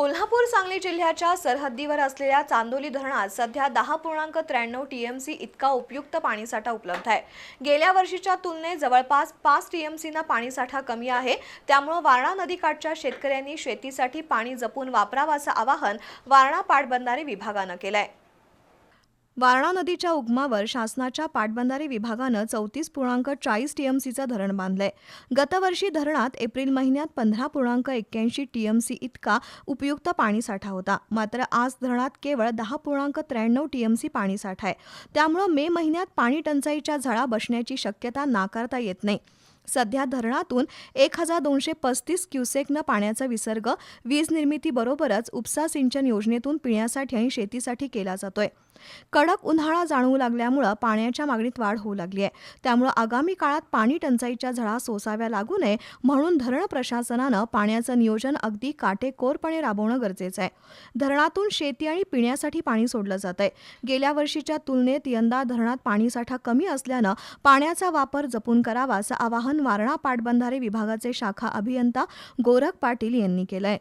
कोल्हापूर सांगली जिल्ह्याच्या सरहद्दीवर असलेल्या चांदोली धरणात सध्या दहा पूर्णांक त्र्याण्णव टीएमसी इतका उपयुक्त पाणीसाठा उपलब्ध आहे. गेल्या वर्षीच्या तुलनेत जवळपास पाच टीएमसीनं पाणीसाठा कमी आहे. त्यामुळं वारणा नदीकाठच्या शेतकऱ्यांनी शेतीसाठी पाणी जपून वापरावं असं आवाहन वारणा पाटबंधारे विभागानं केलं आहे वारणा नदीच्या उगमावर शासनाच्या पाटबंधारे विभागानं चौतीस पूर्णांक चाळीस टीएमसीचं धरण बांधलंय. गतवर्षी धरणात एप्रिल महिन्यात पंधरा पूर्णांक एक्क्याऐंशी टीएमसी इतका उपयुक्त पाणीसाठा होता. मात्र आज धरणात केवळ दहा पूर्णांक त्र्याण्णव टीएमसी पाणीसाठा आहे. त्यामुळं मे महिन्यात पाणी टंचाईच्या झळा बसण्याची शक्यता नाकारता येत नाही. सध्या धरणातून एक हजार दोनशे पस्तीस क्युसेकनं पाण्याचा विसर्ग वीज निर्मितीबरोबरच उपसा सिंचन योजनेतून पिण्यासाठी आणि शेतीसाठी केला जातोय. कडक उन्हाळा जाणवू लागल्यामुळं पाण्याच्या मागणीत वाढ होऊ लागली आहे. त्यामुळं आगामी काळात पाणी टंचाईच्या झळा सोसाव्या लागू नये म्हणून धरण प्रशासनानं पाण्याचं नियोजन अगदी काटेकोरपणे राबवणं गरजेचं आहे. धरणातून शेती आणि पिण्यासाठी पाणी सोडलं जात आहे गेल्या वर्षीच्या तुलनेत यंदा धरणात पाणीसाठा कमी असल्यानं पाण्याचा वापर जपून करावा असं आवाहन वारणा पाटबंधारे विभागाचे शाखा अभियंता गोरख पाटील यांनी केलं आहे